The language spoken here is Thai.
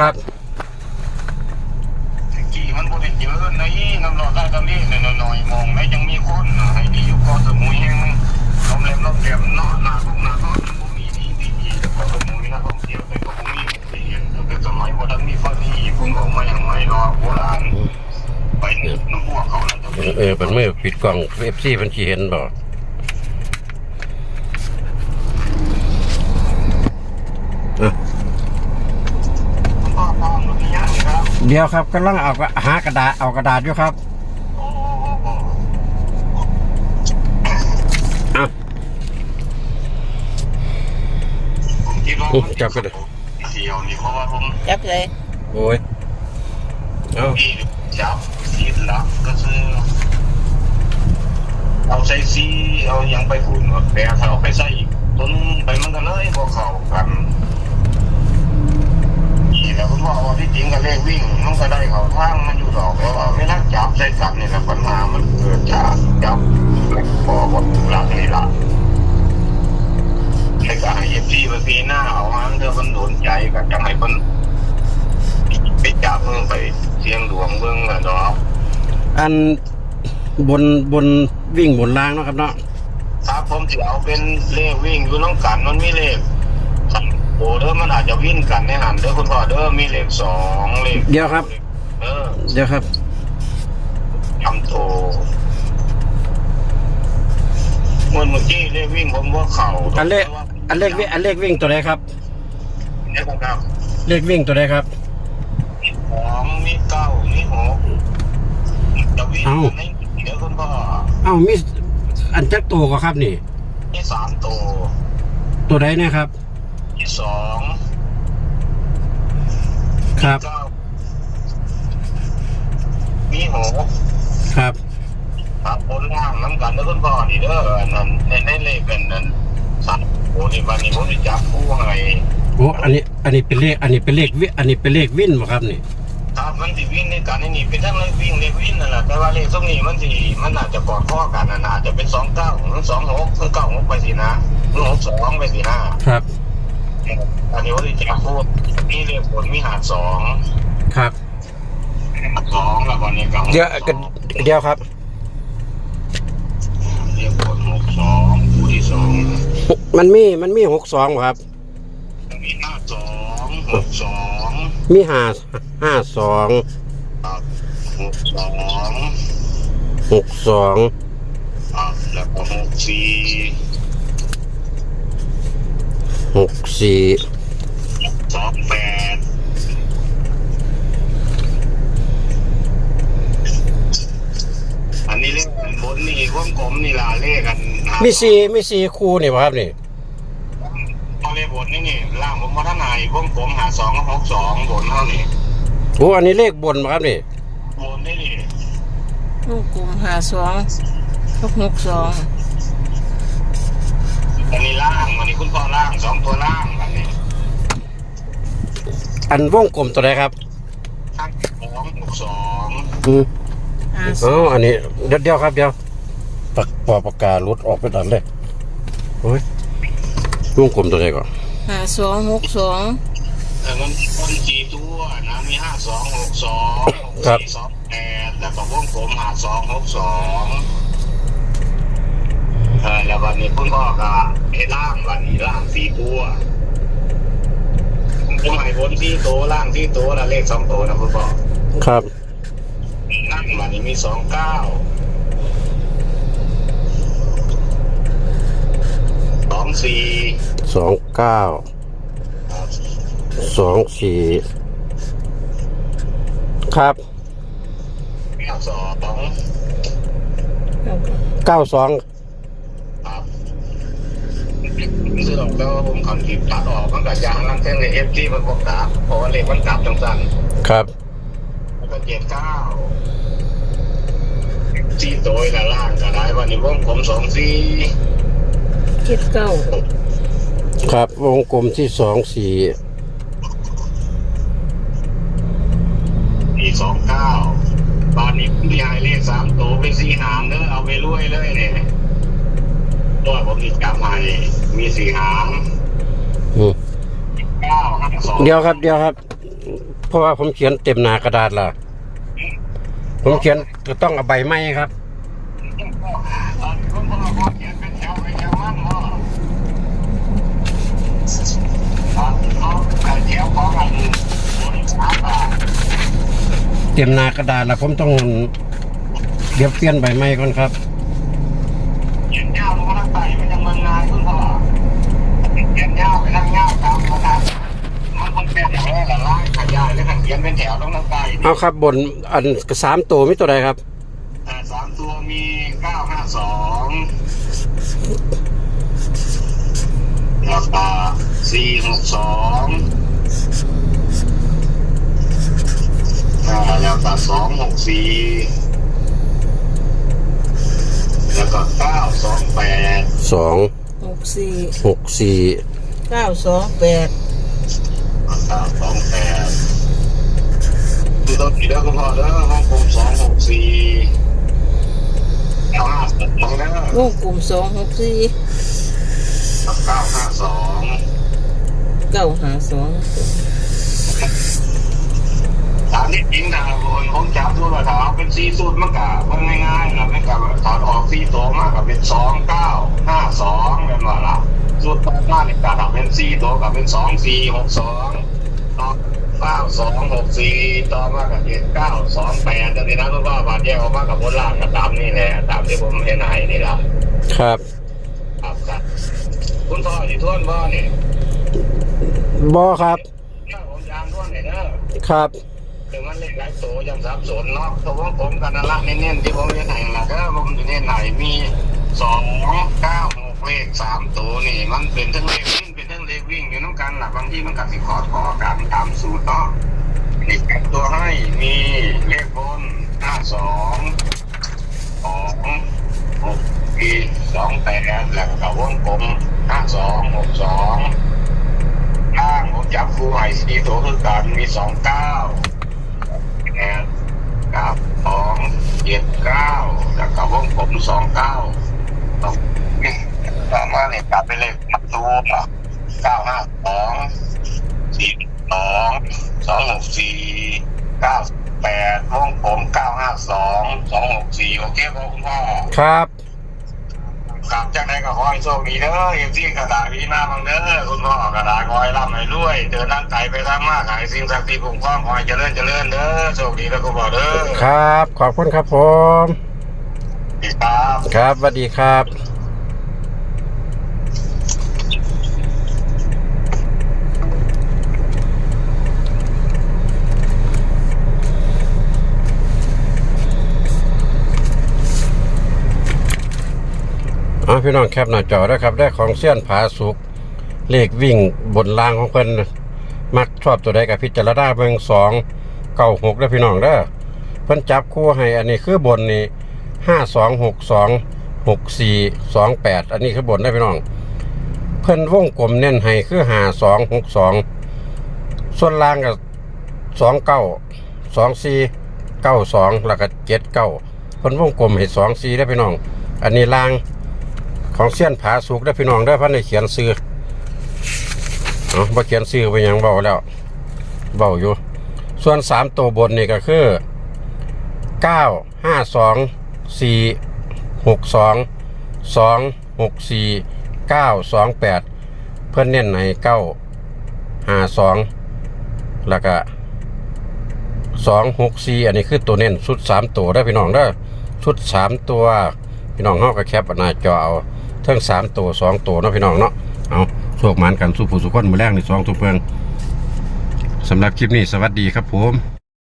ครับกี่มันบ่ได้เจอในน้ำรอดได้ตอนนี้หน่อยๆมองแล้วยังมีคนให้ดีอยู่ก็สมุยแห้งลมแหลมลมแหลมเนาะหน้าพวกหน้าเนาะมันบ่มีที่ที่ดีก็สมุยนะท่องเที่ยวแต่ก็บ่มีที่เห็นตั้งแต่สมัยบ่ทันมีฟ้าที่เพิ่งออกมาอย่างไรรอโบราณไปน้ำพวกเขาน่ะจะมีเออเป็นมือปิดกล่องเอฟซีมันชี้เห็นบ่พ่อพ่อมันมีอย่างนี้ครับ เดียวครับกำลังเอากระหากระดาษเอากระดาษอยู่ครับโอ้โหอะผมคิดว่าอุ๊ยจับกันเลยเสียวนี่เพราะว่าผมจับเลยโอ้ยเอาพี่จับซีดลักก็คือเอาใส่ซีเอายังไปฝุ่นแปรถ้าเอาไปใส่อีกต้นไปมันก็เลยพอเข้ากันนี่แห ละคุณพ่อว่าที่จริงก็เลขวิ่งมันก็ได้เขาทางมันอยู่ดอกแล้วว่าไม่รักจับใส่กันนี่แหละปัญหามันเกิดจากจับพอหมดหลักนี่ละให้กับให้เอฟซีไปปีหน้าเอาฮันเธอมันโดนใจกับจังให้มันไปจับเมืองไปเสียงหลวงเมืองอะดอกอันบนบนวิ่งบนรางเนาะครับเนาะครับผมถือเอาเป็นเลขวิ่งอยู่น้องกันมันมีเลข โอ้เด้อมันอาจจะวิ่งกันในหันเด้อคุณพ่อเด้อมีเลขสองเลขเดี๋ยวครับ เออเดี๋ยวครับทำโตเมื่อเมื่อกี้เลขวิ่งผมว่าเข่าอันเลขอันเลขวิ่งอันเลขวิ่งตัวใดครับเนี่ยครับเลขวิ่งตัวใดครับมีสองมีเก้ามีหกจะวิ่งเอ้าในเดี๋ยวคุณพ่อเอ้ามีอันจักตัวก็ครับนี่มีสามโตตัวใดเนี่ยครับมี สองครับ เก้ามีหกครับ ครับบนล่างน้ำกันแล้วคุณพ่อนี่เด้ออันนั้นในในเลขเป็นนั้นสัตว์โอ้นี่วันนี้ผมจะจับคู่ให้โอ้ อันนี้ อันนี้เป็นเลข อันนี้เป็นเลขวิอันนี้เป็นเลขวินบ่ครับนี่ ครับมันสิวิ่งในการในนี่เป็นทั้งเลขวิ่งเลขวิ่งนั่นแหละแต่ว่าเลขตรงนี้มันสิมันอาจจะกอดข้อกันนะอาจจะเป็นสองเก้าหรือสองหกหรือเก้าหกไปสินะหรือหกสองไปสินะครับ อันนี้ว่าจะจับคู่มีเลขผลมีหาดสองครับสองแล้ววันนี้ก็หกเดี๋ยวสองก็เดี๋ยวครับเลขผลหกสองคู่ที่สองมันมีมันมีหกสองครับ มีห้าสองหกสองมีห้าห้าสองครับหกสองหกสองครับแล้วก็หกสี่ หกสี่สองแปดอันนี้เลขบนนี่วงกลมนี่ล่ะเลขกันหามีสี่มีสี่คู่นี่บ่ครับนี่เอาเลขบนนี่นี่ล่างผมมาท่านไหนวงกลมหาสองหกสองบนเท่านี้โอ้อันนี้เลขบนบ่ครับนี่บนนี่นี่ลูกกลุ่มหาสองหกหกสอง อันนี้ล่างอันนี้คุณพ่อล่างสองตัวล่างอันนี้อันวงกลมตัวใดครับข้างสองหกสองอืมหาสอ๋อองอันนี้เดี๋ยวเดี๋ยวครับเดี๋ยวปากปอปากกาหลุดออกไปดันเลยโอ้ยวงกลมตัวใดก่อนหาสองหกสองเออมันคนจีตัวนะมีห้าสองหกสองหกสี่สองแปดแล้วก็วงกลมหาสองหกสอง เออแล้ววันนี้คุณพ่อก็ไอ้ล่างวันนี้ล่างสี่ตัวผมให้บนที่โตวล่างที่โตวแล้วเลขสองตัวนะคุณพ่อครับ นั่งวันนี้มีสองเก้าสองสี่สองเก้าสองสี่ครับเก้าสองเก้าสองครับ ซื้อออกแล้วผมขันขีดตัดออกมันกับยางนั่งเส้นเลยเอฟซีมันบอกกลับเพราะว่าเลขมันกลับจังสันครับแล้วก็เจ็ดเก้าสี่ตัวละล่างก็ได้วันนี้วงผมสองสี่เจ็ดเก้าครับวงกลมที่สองสี่สี่สองเก้าบานนี้พี่หายเลขสามตัวเป็นสี่หางเนอะเอาไปรวยเลยเนี่ย ตัวผมอีกจำให้มีสี่หางอืมเก้าห้าสองเดี๋ยวครับเดี๋ยวครับ เพราะว่าผมเขียนเต็มหน้ากระดาษละผมเขียนจะต้องเอาใบไม้ครับอันคุณพ่อพ่อเขียนเป็นแถวไปแถวมันพ่ออันเขาแต่แถวของอันบริษัทอะเต็มหน้ากระดาษแล้วผมต้องเดี๋ยวเปลี่ยนใบไม้ก่อนครับ เขียนยาวลงมาทางใต้มันยังมันงานคุณพ่อเขียนยาวไปทางยาวตามกระดาษมันมัน เป็นอย่างนี้ละลายขยายแล้วกันเขียนเป็นแถวต้องทางใต้เอาครับบนอันสามตัวไม่ตัวใดครับอ่าสามตัวมีเก้าห้าสองแล้วก็สี่หกสองอ่าแล้วก็สองหกสี่แล้วก็เก้าสองแปดสองหกสี่หกสี่เก้าสองแปด เก้าสองแปดคือต้นปีเด้อคุณพ่อเด้อห้องกลมสองหกสี่เก้าห้าสองเด้อวงกลุ่มสองหกสี่เก้าห้าสองเก้าหาสองถามที่จริงนะผมผมจับดูว่าถ้าเอาเป็นซีสูตรมันกะมันง่ายๆนะไม่กับถอดออกซีโตวมากกับเป็นสองเก้าห้าสองเป็นว่าล่ะสูตรต่อมาในการทำเป็นซีโตวกับเป็นสองสี่หกสอง ต่อเก้าสองหกสี่ต่อมากับเจ็ดเก้าสองแปดแต่ทีนั้นก็ว่าบาดแยกออกมากับบนล่างกับตามนี่แหละตามที่ผมเห็นให้นี่ล่ะครับ ครับครับคุณพ่ออยู่ทุ่นบ่นี่บอครับเนี่ยผมยามทุ่นเนี่ยเด้อครับถึงมันเล็กหลายโตยังสับสนเนาะเพราะว่าผมกันนั่นละเน้นๆที่ผมจะไหนล่ะก็ผมจะเน้นไหนมีสองเก้าหกเลขสามตัวนี่มันเป็นทั้งเลขวิ่ง เป็นทั้งเลขวิ่งอยู่น้ำกันล่ะบางทีมันกับสิคอร์สคอกันตามสูตรเนาะนี่แกะตัวให้มีเลขบนห้าสองสองหกปีสองแปดแล้วก็วงกลมห้าสองหกสองล่างผมจับคู่ให้สี่ตัวคือกันมีสองเก้าแปดเก้าสองเจ็ดเก้าแล้วก็วงผมสองเก้าตรงนี้สามารถเนี่ยกลับไปเลยมาตัว เก้าห้าสองสี่สองสองหกสี่เก้าแปดวงผมเก้าห้าสองสองหกสี่โอเคพ่อคุณพ่อครับกลับจากไหนก็ขอให้โชคดีเด้อเอฟซีกระดาษพีหน้าบังเด้อคุณพ่อกระดาษขอให้ร่ำให้รวยเดินทางไกลไปทางมากขายสิ่งศักดิ์สิทธิ์คุ้มครองขอให้เจริญเจริญเด้อโชคดีแล้วคุณพ่อเด้อครับ ขอบคุณครับผมครับครับสวัสดีครับ เอาพี่น้องแคปหน้าจอด้วครับได้ของเสี้ยนผาสุกเลขวิ่งบนรางของเพิ่นมักชอบตัวใดกับพิจารณาเบิงสองเก้าหกได้พี่น้องเด้อเพิ่นจับคู่ให้อันนี้คือบนนี่ห้าสองหกสองหกสี่สองแปดอันนี้คือบนได้พี่น้อง เพิ่นวงกลมเน้นให้คือห้าสองหกสองส่วนล่างกับสองเก้าสองสี่เก้าสองแล้วก็เจ็ดเก้าเพิ่นวงกลมให้สองสี่ได้พี่น้อง อันนี้ล่าง ของเสี้ยนผาสุกได้พี่น้องได้เพันในเขียนซื้อเอาบ่เขียนซื้อไปหยังเบาแล้วเบาอยู่ ส่วนสามตัวบนนี่ก็คือเก้าห้าสองสี่หกสองสองหกสี่เก้าสองแปดเพื่อนเน้นในเก้าห้าสองแล้วก็สองหกสี่อันนี้คือตัวเน้นชุดสามตัวได้พี่น้องได้ชุดสามตัว พี่น้องเฮาก็แคปหน้าจอเอา ทั้งสามตัวสองตัวเนาะพี่น้องเนาะเอาโชคหมานกันสู้ผู้สุขคนมือแรกในสองทุกเพื่องสำหรับคลิปนี้สวัสดีครับผม